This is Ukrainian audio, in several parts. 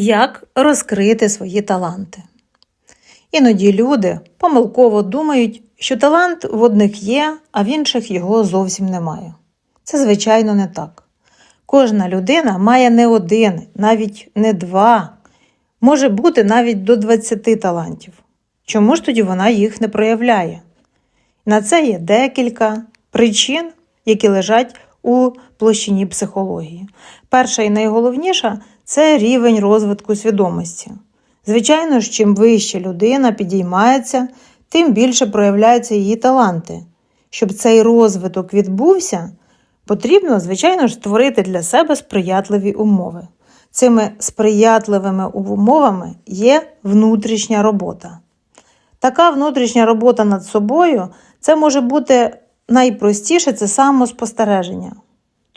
Як розкрити свої таланти? Іноді люди помилково думають, що талант в одних є, а в інших його зовсім немає. Це, звичайно, не так. Кожна людина має не один, навіть не два, може бути навіть до 20 талантів. Чому ж тоді вона їх не проявляє? На це є декілька причин, які лежать у площині психології. Перша і найголовніша це рівень розвитку свідомості. Звичайно ж, чим вище людина підіймається, тим більше проявляються її таланти. Щоб цей розвиток відбувся, потрібно, звичайно ж, створити для себе сприятливі умови. Цими сприятливими умовами є внутрішня робота. Така внутрішня робота над собою це може бути найпростіше це самоспостереження.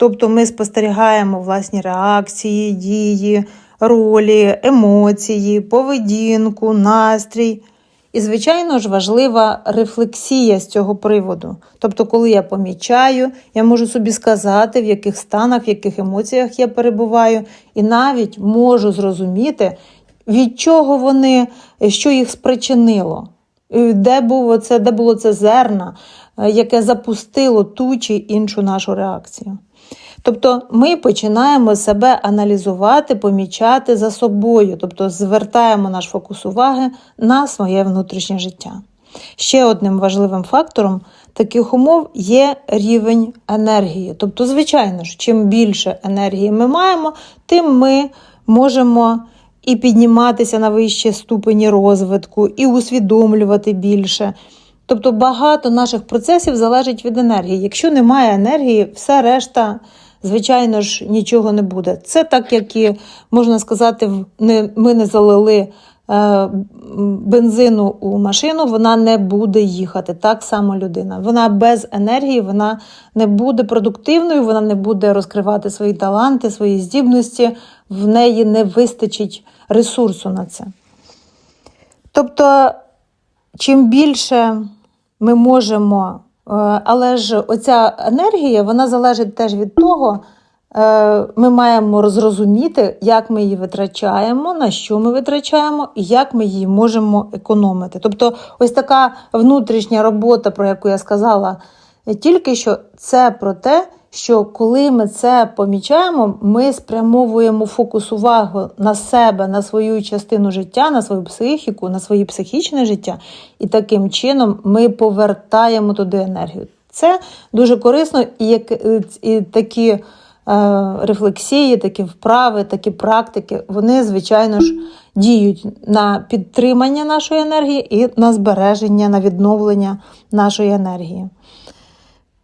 Тобто ми спостерігаємо власні реакції, дії, ролі, емоції, поведінку, настрій. І, звичайно ж, важлива рефлексія з цього приводу. Тобто, коли я помічаю, я можу собі сказати, в яких станах, в яких емоціях я перебуваю, і навіть можу зрозуміти, від чого вони, що їх спричинило, де було це, де було це зерна, яке запустило ту чи іншу нашу реакцію. Тобто ми починаємо себе аналізувати, помічати за собою, тобто звертаємо наш фокус уваги на своє внутрішнє життя. Ще одним важливим фактором таких умов є рівень енергії. Тобто, звичайно ж, чим більше енергії ми маємо, тим ми можемо і підніматися на вищі ступені розвитку, і усвідомлювати більше. Тобто багато наших процесів залежить від енергії. Якщо немає енергії, все решта звичайно ж, нічого не буде. Це так, як і можна сказати, ми не залили е, бензину у машину, вона не буде їхати. Так само людина. Вона без енергії, вона не буде продуктивною, вона не буде розкривати свої таланти, свої здібності, в неї не вистачить ресурсу на це. Тобто, чим більше ми можемо Е, але ж оця енергія вона залежить теж від того, е, ми маємо зрозуміти, як ми її витрачаємо, на що ми витрачаємо і як ми її можемо економити. Тобто, ось така внутрішня робота, про яку я сказала, тільки що це про те, що коли ми це помічаємо, ми спрямовуємо фокус уваги на себе, на свою частину життя, на свою психіку, на своє психічне життя, і таким чином ми повертаємо туди енергію. Це дуже корисно, і як і такі е, рефлексії, такі вправи, такі практики, вони, звичайно ж, діють на підтримання нашої енергії і на збереження, на відновлення нашої енергії.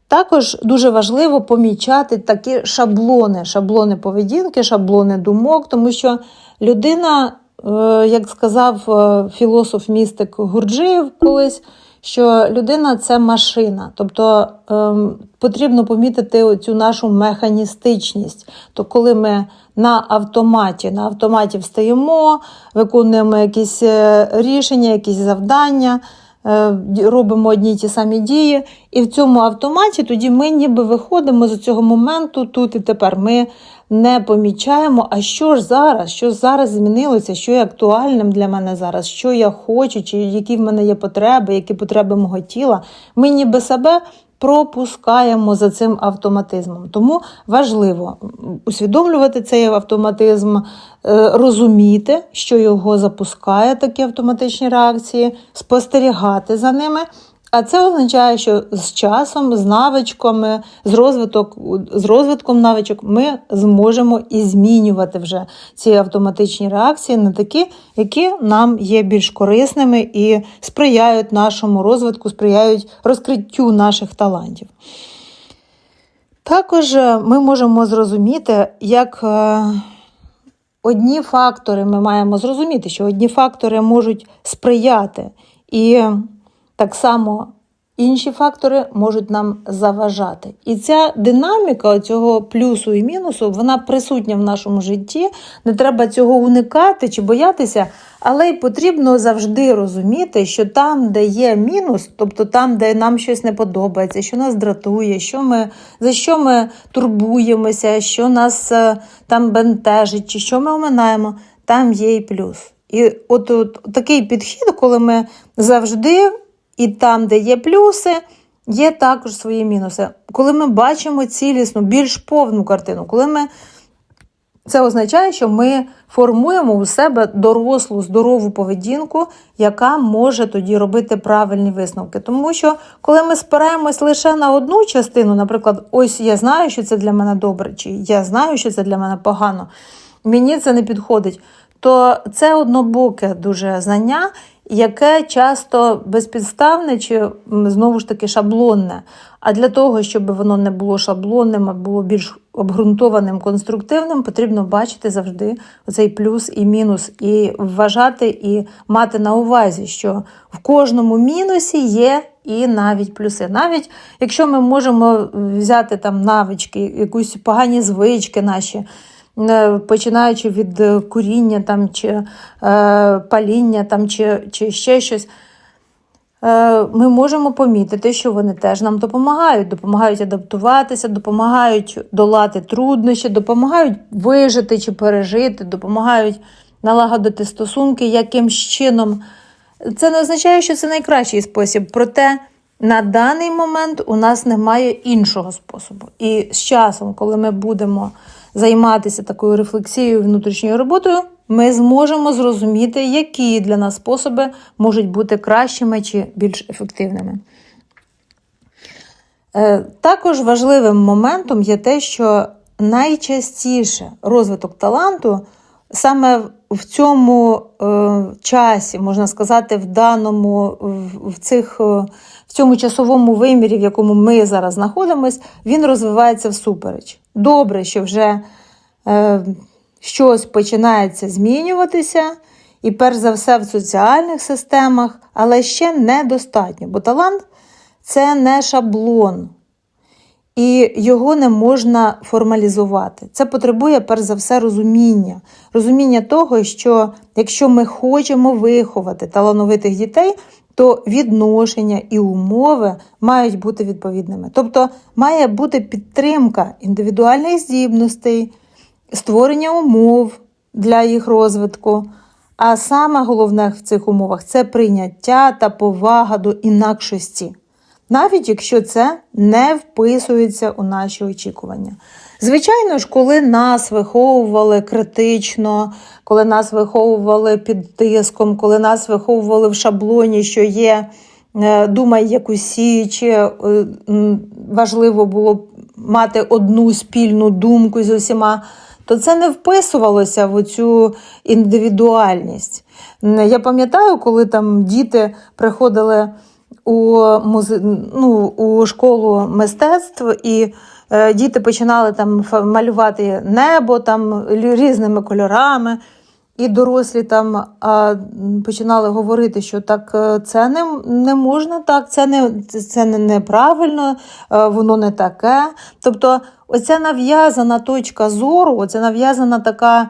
Також дуже важливо помічати такі шаблони, шаблони поведінки, шаблони думок, тому що людина, е, як сказав е, філософ-містик Гурджиєв колись, що людина це машина, тобто ем, потрібно помітити цю нашу механістичність. То коли ми на автоматі, на автоматі встаємо, виконуємо якісь е, рішення, якісь завдання. Е, робимо одні й ті самі дії, і в цьому автоматі тоді ми ніби виходимо з цього моменту тут і тепер. Ми не помічаємо, а що ж зараз, що зараз змінилося, що є актуальним для мене зараз, що я хочу, чи які в мене є потреби, які потреби мого тіла. Ми ніби себе пропускаємо за цим автоматизмом. Тому важливо усвідомлювати цей автоматизм, е, розуміти, що його запускає такі автоматичні реакції, спостерігати за ними. А це означає, що з часом, з навичками, з розвиток, з розвитком навичок ми зможемо і змінювати вже ці автоматичні реакції на такі, які нам є більш корисними і сприяють нашому розвитку, сприяють розкриттю наших талантів. Також е, ми можемо зрозуміти, як е, одні фактори ми маємо зрозуміти, що одні фактори можуть сприяти. І так само інші фактори можуть нам заважати. І ця динаміка цього плюсу і мінусу, вона присутня в нашому житті. Не треба цього уникати чи боятися, але й потрібно завжди розуміти, що там, де є мінус, тобто там, де нам щось не подобається, що нас дратує, що ми, за що ми турбуємося, що нас е, там бентежить, чи що ми оминаємо. там є і плюс. І от, от такий підхід, коли ми завжди і там, де є плюси, є також свої мінуси. Коли ми бачимо цілісну, більш повну картину, коли ми це означає, що ми формуємо у себе дорослу, здорову поведінку, яка може тоді робити правильні висновки. Тому що, коли ми спираємось лише на одну частину, наприклад, ось я знаю, що це для мене добре, чи я знаю, що це для мене погано, мені це не підходить, то це однобоке дуже знання, яке часто безпідставне чи знову ж таки шаблонне. А для того, щоб воно не було шаблонним, а було більш обґрунтованим, конструктивним, потрібно бачити завжди оцей плюс і мінус, і вважати і мати на увазі, що в кожному мінусі є і навіть плюси. Навіть якщо ми можемо взяти там навички, якусь погані звички наші. Е, Починаючи від е, куріння там, чи е, паління там, чи, чи ще щось, е, ми можемо помітити, що вони теж нам допомагають, допомагають адаптуватися, допомагають долати труднощі, допомагають вижити чи пережити, допомагають налагодити стосунки якимсь чином. Це не означає, що це найкращий спосіб, проте на даний момент у нас немає іншого способу. І з часом, коли ми будемо займатися такою рефлексією внутрішньою роботою, ми зможемо зрозуміти, які для нас способи можуть бути кращими чи більш ефективними. Е, Також важливим моментом є те, що найчастіше розвиток таланту саме в цьому е, часі, можна сказати, в даному в, в цих, е, в цьому часовому вимірі, в якому ми зараз знаходимося, він розвивається всупереч. Добре, що вже е, щось починається змінюватися, і перш за все в соціальних системах, але ще недостатньо, бо талант це не шаблон. І його не можна формалізувати. Це потребує, перш за все, розуміння. Розуміння того, що якщо ми хочемо виховати талановитих дітей, то відношення і умови мають бути відповідними. Тобто має бути підтримка індивідуальних здібностей, створення умов для їх розвитку. А саме головне в цих умовах це прийняття та повага до інакшості навіть якщо це не вписується у наші очікування. Звичайно ж, коли нас виховували критично, коли нас виховували під тиском, коли нас виховували в шаблоні, що є е, думай як усі, чи е, важливо було мати одну спільну думку з усіма, то це не вписувалося в цю індивідуальність. Я пам'ятаю, коли там діти приходили у, музе... ну, у школу мистецтв, і е, діти починали там малювати небо там різними кольорами. І дорослі там а, починали говорити, що так е, це не, не можна так, це не це- це не неправильно, е, воно не таке. Тобто, оця нав'язана точка зору, оця нав'язана така е,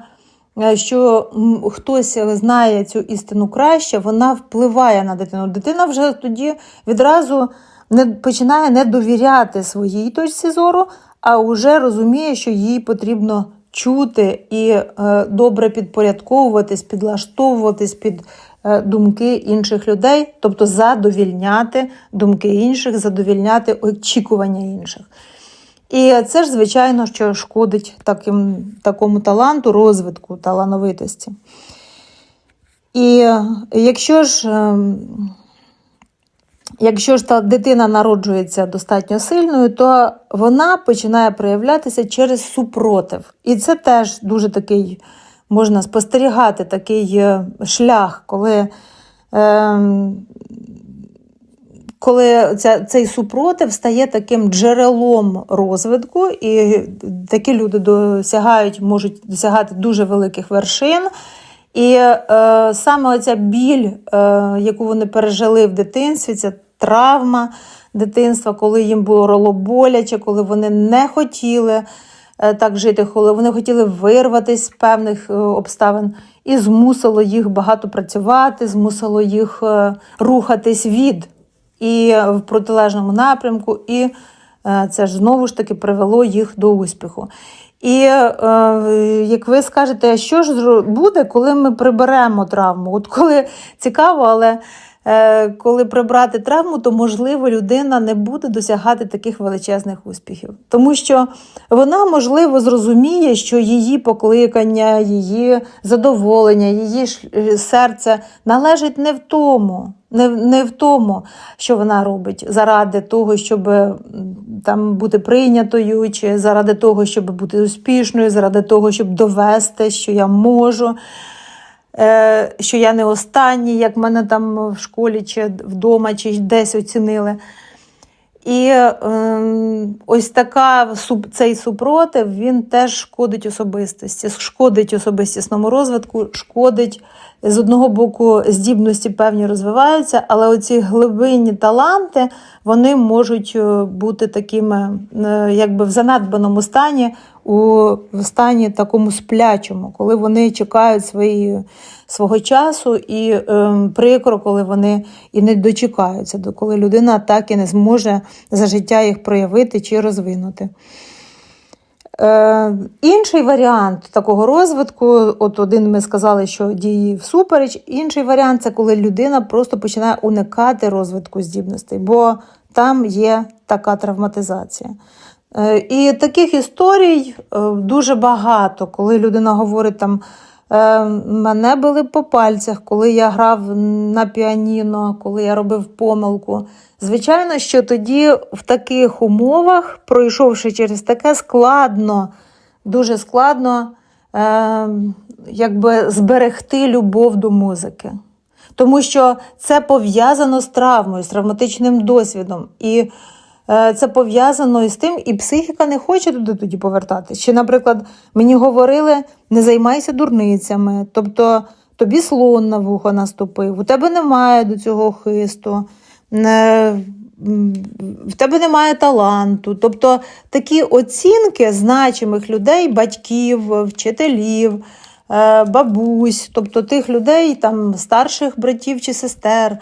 що хтось знає цю істину краще, вона впливає на дитину. Дитина вже тоді відразу не починає не довіряти своїй точці зору, а вже розуміє, що їй потрібно чути і е, добре підпорядковуватись, підлаштовуватись під е, думки інших людей, тобто задовільняти думки інших, задовільняти очікування інших. І це ж, звичайно, що шкодить таким, такому таланту, розвитку талановитості. І якщо ж, ем, якщо ж та дитина народжується достатньо сильною, то вона починає проявлятися через супротив. І це теж дуже такий, можна спостерігати такий е, шлях, коли. ем, коли ця, цей супротив стає таким джерелом розвитку, і такі люди досягають, можуть досягати дуже великих вершин. І е, саме оця біль, е, яку вони пережили в дитинстві, ця травма дитинства, коли їм було боляче, коли вони не хотіли е, так жити, коли вони хотіли вирватися з певних е, обставин, і змусило їх багато працювати, змусило їх е, рухатись від і в протилежному напрямку, і е, це ж знову ж таки привело їх до успіху. І е, як ви скажете, що ж буде, коли ми приберемо травму? От коли цікаво, але е, коли прибрати травму, то можливо людина не буде досягати таких величезних успіхів. Тому що вона, можливо, зрозуміє, що її покликання, її задоволення, її е, серце належить не в тому, не, не в тому, що вона робить заради того, щоб там бути прийнятою, чи заради того, щоб бути успішною, заради того, щоб довести, що я можу. е, Що я не останній, як мене там в школі, чи вдома, чи десь оцінили. І ем, ось така цей супротив він теж шкодить особистості, шкодить особистісному розвитку, шкодить з одного боку здібності певні розвиваються, але оці глибинні таланти вони можуть е, бути такими, е, якби в занадбаному стані, у стані такому сплячому, коли вони чекають свої, свого часу, і е, прикро, коли вони і не дочекаються, коли людина так і не зможе за життя їх проявити чи розвинути. Е, інший варіант такого розвитку, от один ми сказали, що дії всупереч. Інший варіант це коли людина просто починає уникати розвитку здібностей, бо там є така травматизація. Е, і таких історій е, дуже багато, коли людина говорить там. Е, Мене били по пальцях, коли я грав на піаніно, коли я робив помилку. Звичайно, що тоді в таких умовах, пройшовши через таке, складно, дуже складно якби зберегти любов до музики. Тому що це пов'язано з травмою, з травматичним досвідом. І це пов'язано із тим, і психіка не хоче туди тоді повертатися. Чи, наприклад, мені говорили, не займайся дурницями, тобто тобі слон на вухо наступив, у тебе немає до цього хисту, в тебе немає таланту. Тобто такі оцінки значимих людей, батьків, вчителів, е, бабусь, тобто тих людей, там, старших братів чи сестер.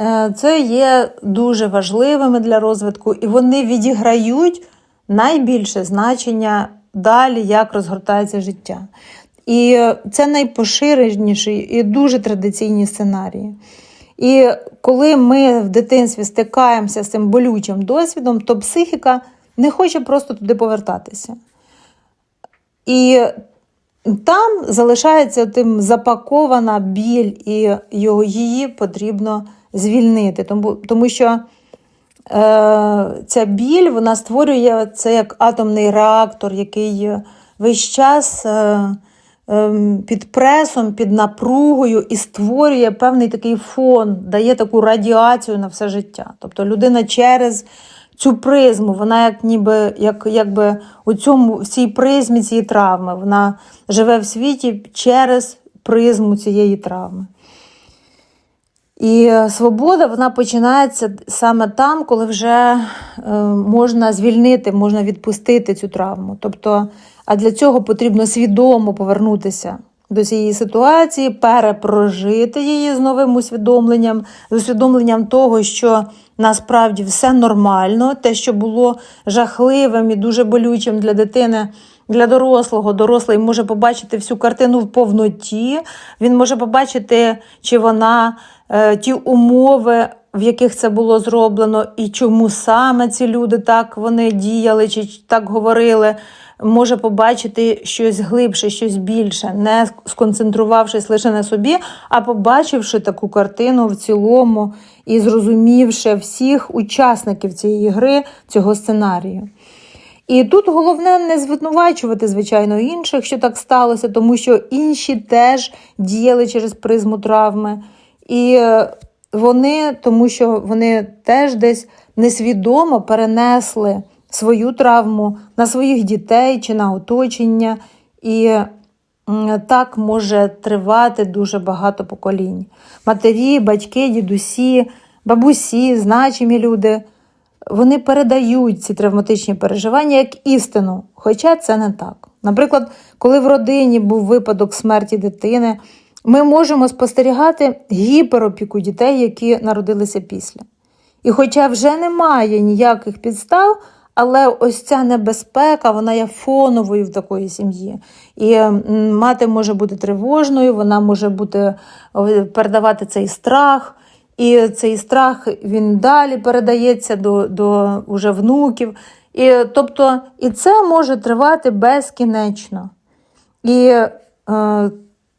Е, Це є дуже важливими для розвитку, і вони відіграють найбільше значення далі, як розгортається життя. І це найпоширеніші і дуже традиційні сценарії. І коли ми в дитинстві стикаємося з цим болючим досвідом, то психіка не хоче просто туди повертатися. І там залишається тим запакована біль, і його, її потрібно звільнити. Тому, тому що е, ця біль вона створює це як атомний реактор, який весь час е, е, під пресом, під напругою і створює певний такий фон, дає таку радіацію на все життя. Тобто людина через цю призму, вона як ніби як, якби у цьому в цій призмі цієї травми, вона живе в світі через призму цієї травми. І свобода вона починається саме там, коли вже е, можна звільнити, можна відпустити цю травму. Тобто, а для цього потрібно свідомо повернутися до цієї ситуації, перепрожити її з новим усвідомленням, з усвідомленням того, що насправді все нормально, те, що було жахливим і дуже болючим для дитини. Для дорослого дорослий може побачити всю картину в повноті. Він може побачити, чи вона е, ті умови, в яких це було зроблено, і чому саме ці люди так вони діяли, чи так говорили. Може побачити щось глибше, щось більше, не сконцентрувавшись лише на собі, а побачивши таку картину в цілому і зрозумівши всіх учасників цієї гри, цього сценарію. І тут головне не звинувачувати, звичайно, інших, що так сталося, тому що інші теж діяли через призму травми. І е, вони, тому що вони теж десь несвідомо перенесли свою травму на своїх дітей чи на оточення. І так може тривати дуже багато поколінь. Матері, батьки, дідусі, бабусі, значимі люди вони передають ці травматичні переживання як істину, хоча це не так. Наприклад, коли в родині був випадок смерті дитини, ми можемо спостерігати гіперопіку дітей, які народилися після. І хоча вже немає ніяких підстав, Але ось ця небезпека, вона є фоновою в такої сім'ї. І мати може бути тривожною, вона може бути передавати цей страх. І цей страх він далі передається до, до уже внуків. І, тобто, і це може тривати безкінечно. І е,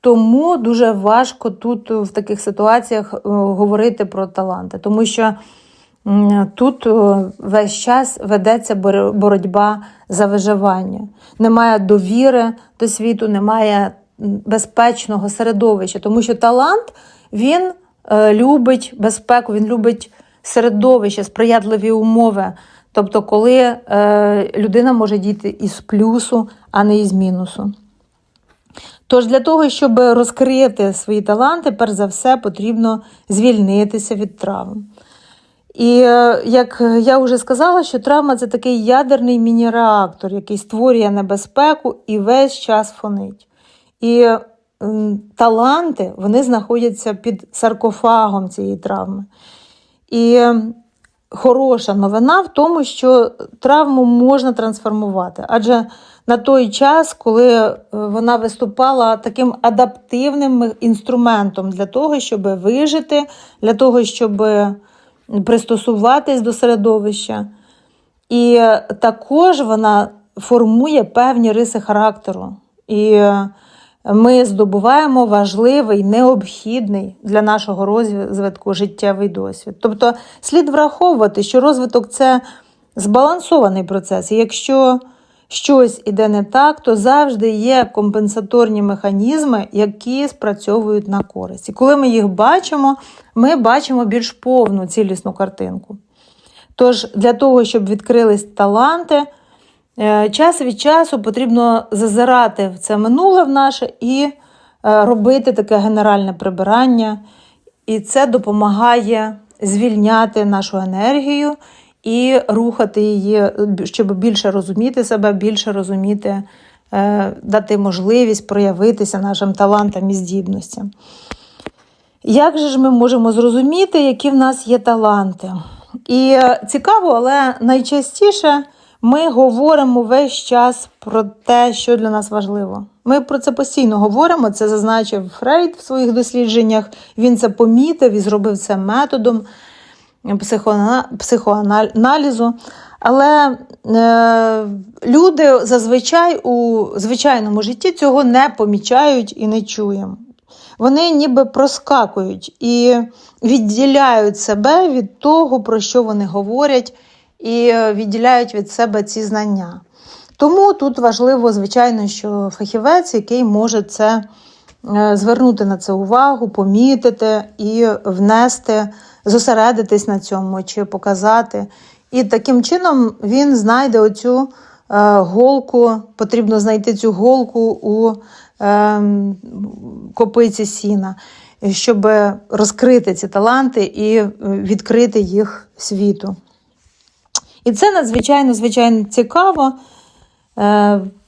тому дуже важко тут в таких ситуаціях говорити про таланти, тому що тут е, весь час ведеться боротьба за виживання. Немає довіри до світу, немає безпечного середовища, тому що талант він е, любить безпеку, він любить середовище, сприятливі умови. Тобто, коли е, людина може дійти із плюсу, а не із мінусу. Тож для того, щоб розкрити свої таланти, перш за все потрібно звільнитися від травм. І е, як я вже сказала, що травма це такий ядерний міні-реактор, який створює небезпеку і весь час фонить. І таланти вони знаходяться під саркофагом цієї травми. І хороша новина в тому, що травму можна трансформувати. Адже на той час, коли е, вона виступала таким адаптивним інструментом для того, щоб вижити, для того, щоб пристосуватись до середовища. І е, також вона формує певні риси характеру. І е, ми здобуваємо важливий, необхідний для нашого розвитку життєвий досвід. Тобто слід враховувати, що розвиток це збалансований процес. І якщо щось іде не так, то завжди є компенсаторні механізми, які спрацьовують на користь. І коли ми їх бачимо, ми бачимо більш повну цілісну картинку. Тож для того, щоб відкрились таланти, е, час від часу потрібно зазирати в це минуле в наше і е, робити таке генеральне прибирання. І це допомагає звільняти нашу енергію і рухати її, щоб більше розуміти себе, більше розуміти, е, дати можливість проявитися нашим талантам і здібностям. Як же ж ми можемо зрозуміти, які в нас є таланти? І е, цікаво, але найчастіше ми говоримо весь час про те, що для нас важливо. Ми про це постійно говоримо. Це зазначив Фрейд в своїх дослідженнях. Він це помітив і зробив це методом психоаналізу. Але е, люди зазвичай у звичайному житті цього не помічають і не чуємо. Вони ніби проскакують і відділяють себе від того, про що вони говорять, і е, відділяють від себе ці знання. Тому тут важливо, звичайно, що фахівець, який може це е, звернути на це увагу, помітити і внести, зосередитись на цьому чи показати. І таким чином він знайде оцю е, голку, потрібно знайти цю голку у е, копиці сіна, щоб розкрити ці таланти і е, відкрити їх світу. І це надзвичайно звичайно цікаво.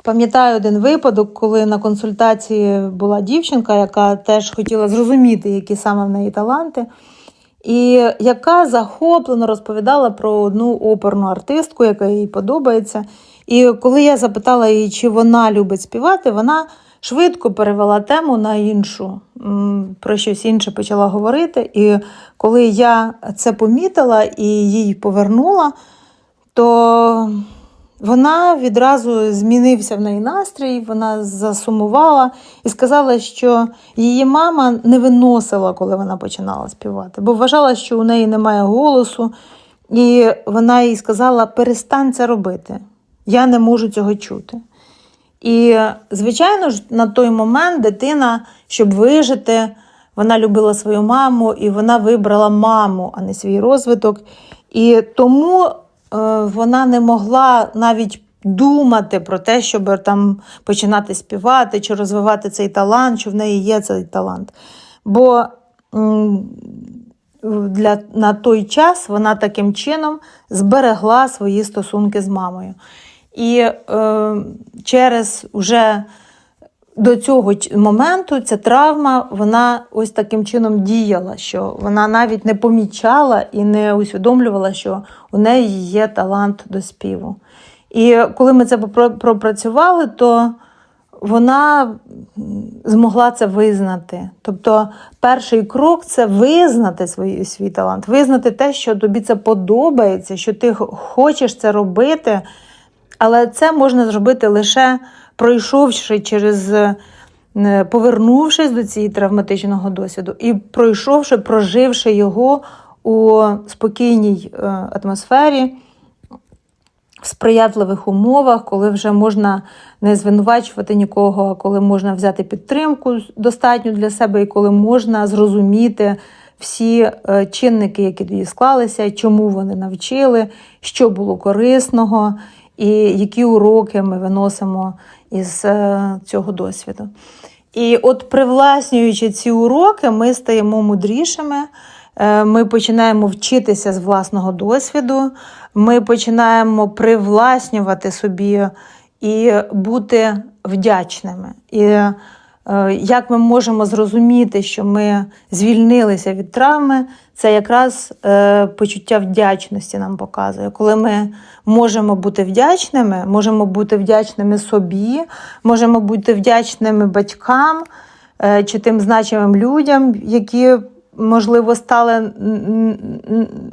Пам'ятаю один випадок, коли на консультації була дівчинка, яка теж хотіла зрозуміти, які саме в неї таланти, і яка захоплено розповідала про одну оперну артистку, яка їй подобається. І коли я запитала її, чи вона любить співати, вона швидко перевела тему на іншу, про щось інше почала говорити. І коли я це помітила і їй повернула, то вона відразу змінився в неї настрій, вона засумувала і сказала, що її мама не виносила, коли вона починала співати, бо вважала, що у неї немає голосу, і вона їй сказала: перестань це робити, я не можу цього чути. І, звичайно ж, на той момент дитина, щоб вижити, вона любила свою маму, і вона вибрала маму, а не свій розвиток. І тому вона не могла навіть думати про те, щоб там починати співати чи розвивати цей талант, що в неї є цей талант. Бо для, на той час вона таким чином зберегла свої стосунки з мамою. І е, через уже до цього моменту ця травма вона ось таким чином діяла, що вона навіть не помічала і не усвідомлювала, що у неї є талант до співу. І коли ми це пропрацювали, то вона змогла це визнати. Тобто, перший крок це визнати свій, свій талант, визнати те, що тобі це подобається, що ти хочеш це робити. Але це можна зробити лише пройшовши через, е, повернувшись до цієї травматичного досвіду і пройшовши, проживши його у спокійній е, атмосфері, в сприятливих умовах, коли вже можна не звинувачувати нікого, а коли можна взяти підтримку достатню для себе, і коли можна зрозуміти всі е, чинники, які тоді склалися, чому вони навчили, що було корисного, і які уроки ми виносимо із е, цього досвіду. І от привласнюючи ці уроки, ми стаємо мудрішими. Е, Ми починаємо вчитися з власного досвіду, ми починаємо привласнювати собі і бути вдячними. І як ми можемо зрозуміти, що ми звільнилися від травми, це якраз е, почуття вдячності нам показує. Коли ми можемо бути вдячними, можемо бути вдячними собі, можемо бути вдячними батькам е, чи тим значимим людям, які, можливо, стали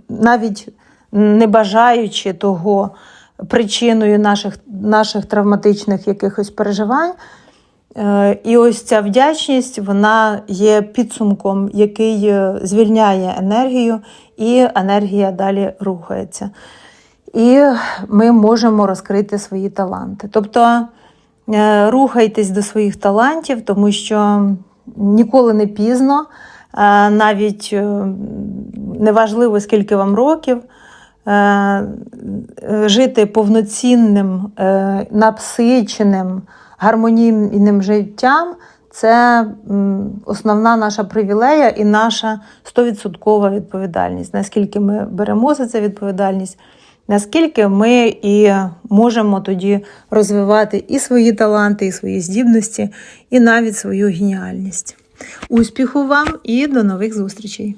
навіть не бажаючи того причиною наших, наших травматичних якихось переживань. Е, І ось ця вдячність вона є підсумком, який е, звільняє енергію, і енергія далі рухається. І ми можемо розкрити свої таланти. Тобто е, рухайтесь до своїх талантів, тому що ніколи не пізно, навіть неважливо, скільки вам років. Жити повноцінним, насиченим, гармонійним життям це основна наша привілея і наша 100% відповідальність. Наскільки ми беремо за це відповідальність, наскільки ми і можемо тоді розвивати і свої таланти, і свої здібності, і навіть свою геніальність. Успіху вам і до нових зустрічей!